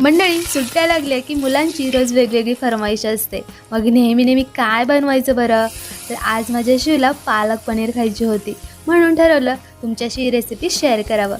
मंडळी सुट्ट्या लागल्या की मुलांची रोज वेगवेगळी फरमाईश असते. मग नेहमी नेहमी काय बनवायचं बरं? तर आज माझ्या शिवला पालक पनीर खायची होती. म्हणून ठरवलं तुमच्याशी रेसिपी शेअर करावं.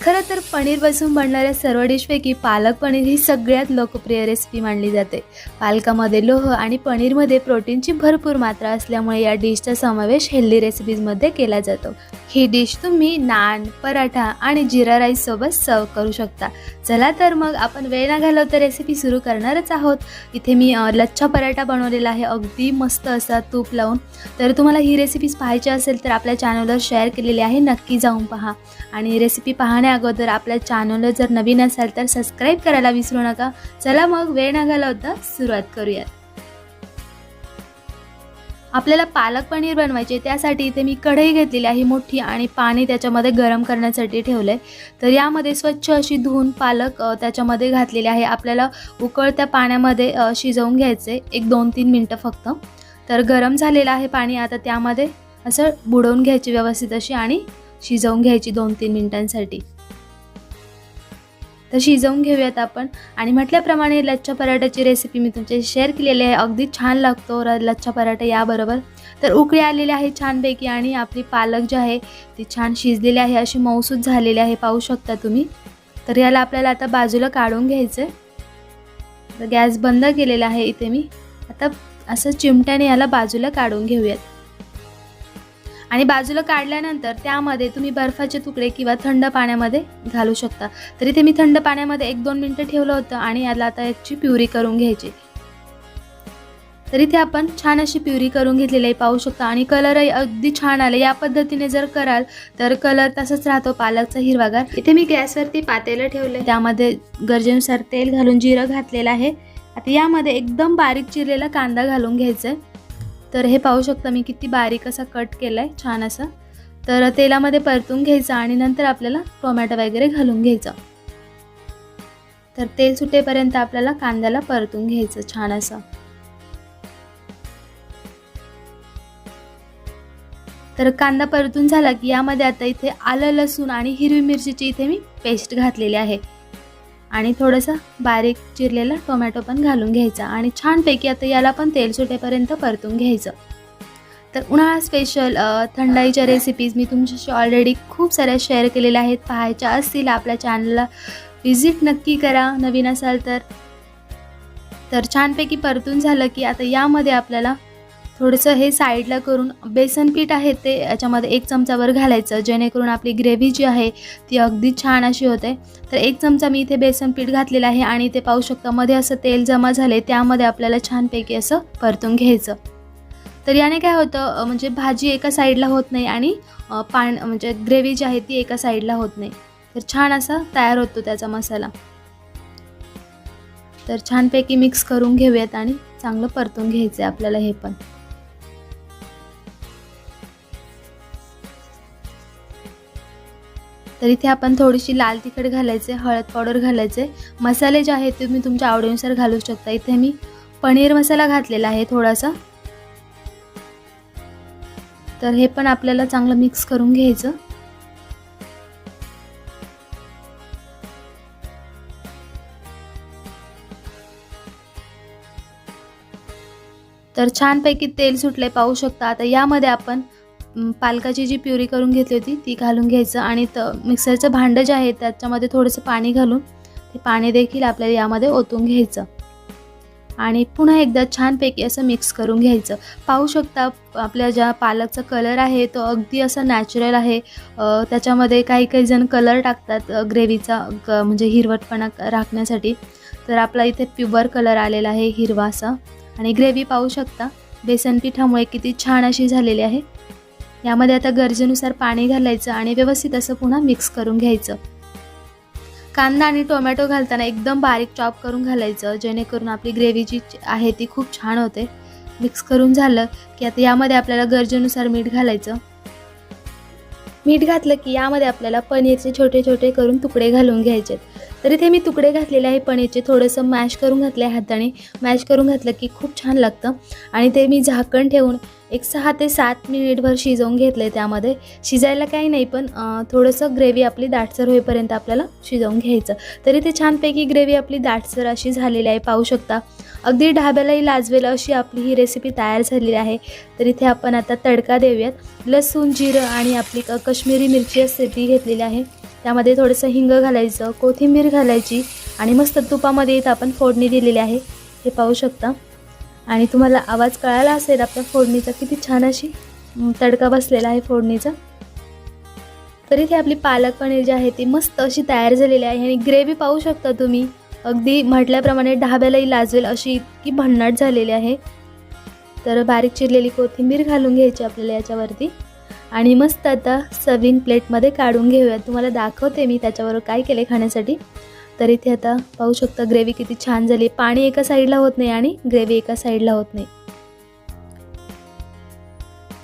खरं तर पनीरपासून बनणाऱ्या सर्व डिशपैकी पालक पनीर ही सगळ्यात लोकप्रिय रेसिपी मानली जाते. पालकामध्ये लोह आणि पनीरमध्ये प्रोटीनची भरपूर मात्रा असल्यामुळे या डिशचा समावेश हेल्दी रेसिपीजमध्ये केला जातो. ही डिश तुम्ही नान पराठा आणि जिरा राईस सोबत सर्व करू शकता. चला तर मग आपण वेळ न घालवता रेसिपी सुरू करणारच आहोत. इथे मी लच्छा पराठा बनवलेला आहे. अगदी मस्त असा तूप लावून. तर तुम्हाला ही रेसिपीज पाहायची असेल तर आपल्या चॅनलवर शेअर केलेली आहे. नक्की जाऊन पहा. आणि रेसिपी पाहण्या अगोदर आपल्या चॅनलवर जर नवीन असाल तर सबस्क्राईब करायला विसरू नका. चला मग वेळ न घालवता सुरुवात करूयात. आपल्याला पालक पनीर बनवायचे त्यासाठी इथे मी कढई घेतलेली आहे मोठी आणि पाणी त्याच्यामध्ये गरम करण्यासाठी ठेवलं आहे तर यामध्ये स्वच्छ अशी धुवून पालक त्याच्यामध्ये घातलेले आहे. आपल्याला उकळत्या पाण्यामध्ये शिजवून घ्यायचे एक दोन तीन मिनटं फक्त. तर गरम झालेलं आहे पाणी आता त्यामध्ये असं बुडवून घ्यायची व्यवस्थित अशी आणि शिजवून घ्यायची दोन तीन मिनटांसाठी. तर शिजवून घेऊयात आपण. आणि म्हटल्याप्रमाणे लच्छा पराठ्याची रेसिपी मी तुमच्याशी शेअर केलेली आहे. अगदी छान लागतो र लच्छा पराठा याबरोबर. तर उकळी आलेली आहे छानपैकी आणि आपली पालक जी आहे ती छान शिजलेली आहे. अशी मऊसूद झालेली आहे पाहू शकता तुम्ही. तर याला आपल्याला आता बाजूला काढून घ्यायचं आहे तर गॅस बंद केलेला आहे इथे मी. आता असं चिमट्याने याला बाजूला काढून घेऊयात. आणि बाजूला काढल्यानंतर त्यामध्ये तुम्ही बर्फाचे तुकडे किंवा थंड पाण्यामध्ये घालू शकता. तर इथे मी थंड पाण्यामध्ये एक दोन मिनटं ठेवलं होतं आणि याला आता याची प्युरी करून घ्यायची. तर इथे आपण छान अशी प्युरी करून घेतलेली आहे पाहू शकता आणि कलरही अगदी छान आले. या पद्धतीने जर कराल तर कलर तसाच राहतो पालकचा हिरवागार. इथे मी गॅसवरती पातेलं ठेवलं त्यामध्ये गरजेनुसार तेल घालून जिरं घातलेलं आहे. आता यामध्ये एकदम बारीक चिरलेला कांदा घालून घ्यायचा आहे तर हे पाहू शकता मी किती बारीक असा कट केला आहे छान असा. तर तेलामध्ये परतून घ्यायचं आणि नंतर आपल्याला टोमॅटो वगैरे घालून घ्यायचं. तर तेल सुटेपर्यंत आपल्याला कांद्याला परतून घ्यायचं छान असं. तर कांदा परतून झाला की यामध्ये आता इथे आलं लसूण आणि हिरवी मिरचीची इथे मी पेस्ट घातलेली आहे. आणि थोडंसं बारीक चिरलेला टोमॅटो पण घालून घ्यायचा आणि छानपैकी आता याला पण तेल सुटेपर्यंत परतून घ्यायचं. तर उन्हाळा स्पेशल थंडाईच्या रेसिपीज मी तुमच्याशी ऑलरेडी खूप साऱ्या शेअर केलेल्या आहेत. पाहायच्या असतील आपल्या चॅनलला व्हिजिट नक्की करा. नवीन असाल तर. तर छानपैकी परतून झालं की आता यामध्ये आपल्याला थोडंसं हे साईडला करून बेसन पीठ आहे ते याच्यामध्ये एक चमचावर घालायचं जेणेकरून आपली ग्रेव्ही जी आहे ती अगदी छान अशी होते. तर एक चमचा मी इथे बेसन पीठ घातलेलं आहे आणि ते पाहू शकता मध्ये असं तेल जमा झाले त्यामध्ये आपल्याला छानपैकी असं परतून घ्यायचं. तर याने काय होतं म्हणजे भाजी एका साईडला होत नाही आणि पाण म्हणजे ग्रेव्ही जी आहे ती एका साईडला होत नाही. तर छान असा तयार होतो त्याचा मसाला. तर छानपैकी मिक्स करून घेऊयात आणि चांगलं परतून घ्यायचं आहे आपल्याला हे पण. तर इथे आपण थोडीशी लाल तिखट घालायचे हळद पावडर घालायचे. मसाले जे आहेत ते तुम्ही तुमच्या आवडीनुसार घालू शकता. इथे मी पनीर मसाला घातलेला आहे थोडासा. तर हे पण आपल्याला चांगलं मिक्स करून घ्यायचं. तर छानपैकी तेल सुटले पाहू शकता. आता यामध्ये आपण पालकाची जी प्युरी करून घेतली होती ती घालून घ्यायचं आणि त मिक्सरचं भांडं जे आहे त्याच्यामध्ये थोडंसं पाणी घालून ते पाणी देखील आपल्याला यामध्ये ओतून घ्यायचं. आणि पुन्हा एकदा छानपैकी असं मिक्स करून घ्यायचं. पाहू शकता आपल्या ज्या पालकचा कलर आहे तो अगदी असा नॅचरल आहे. त्याच्यामध्ये काही काही जण कलर टाकतात ग्रेव्हीचा क म्हणजे हिरवटपणा राखण्यासाठी. तर आपला इथे प्युअर कलर आलेला आहे हिरवा असा आणि ग्रेव्ही पाहू शकता बेसन पिठामुळे किती छान अशी झालेली आहे. यामध्ये आता गरजेनुसार पाणी घालायचं आणि व्यवस्थित असं पुन्हा मिक्स करून घ्यायचं. कांदा आणि टोमॅटो घालताना एकदम बारीक चॉप करून घालायचं जेणेकरून आपली ग्रेव्ही जी आहे ती खूप छान होते. मिक्स करून झालं की आता यामध्ये आपल्याला गरजेनुसार मीठ घालायचं. मीठ घातलं की यामध्ये आपल्याला पनीरचे छोटे छोटे करून तुकडे घालून घ्यायचे तर इथे मी तुकडे घातलेले आहे पनीरचे थोडंसं मॅश करून घातले आहे हाताने. मॅश करून घातलं की खूप छान लागतं. आणि ते मी झाकण ठेवून एक सहा ते सात मिनिटभर शिजवून घेतलं आहे त्यामध्ये. शिजायला काही नाही पण थोडंसं ग्रेव्ही आपली दाटसर होईपर्यंत आपल्याला शिजवून घ्यायचं. तरी ते छानपैकी ग्रेव्ही आपली दाटसर अशी झालेली आहे पाहू शकता. अगदी ढाब्यालाही लाजवेल अशी आपली ही रेसिपी तयार झालेली आहे. तर इथे आपण आता तडका देऊयात. लसूण जिरं आणि आपली क- मिरची असते ती घेतलेली आहे. त्यामध्ये थोडंसं हिंग घालायचं कोथिंबीर घालायची आणि मस्त तुपामध्ये इथं आपण फोडणी दिलेली आहे. हे पाहू शकता. आणि तुम्हाला आवाज कळाला असेल आपल्या फोडणीचा किती छान अशी तडका बसलेला आहे फोडणीचा. तर इथे आपली पालक पनीर जी आहे ती मस्त अशी तयार झालेली आहे आणि ग्रेव्ही पाहू शकता तुम्ही. अगदी म्हटल्याप्रमाणे ढाब्यालाही लाजवेल अशी इतकी भन्नाट झालेली आहे. तर बारीक चिरलेली कोथिंबीर घालून घ्यायची आपल्याला याच्यावरती. आणि मस्त आता सर्विंग प्लेटमध्ये काढून घेऊयात तुम्हाला दाखवते मी त्याच्यावर काय केले खाण्यासाठी. तर इथे आता पाहू शकता ग्रेव्ही किती छान झाली पाणी एका साईडला होत नाही आणि ग्रेव्ही एका साईडला होत नाही.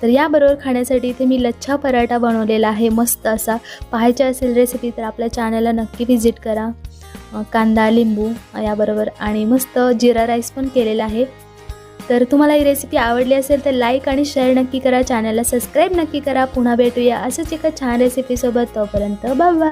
तर याबरोबर खाण्यासाठी इथे मी लच्छा पराठा बनवलेला आहे. मस्त असा. पाहायची असेल रेसिपी तर आपल्या चॅनलला नक्की व्हिजिट करा. कांदा लिंबू याबरोबर. आणि मस्त जिरा राईस पण केलेला आहे. तर तुम्हाला ही रेसिपी आवडली असेल तर लाईक आणि शेअर नक्की करा. चॅनलला सबस्क्राईब नक्की करा. पुन्हा भेटूया असंच एका छान रेसिपीसोबत तोपर्यंत बाबा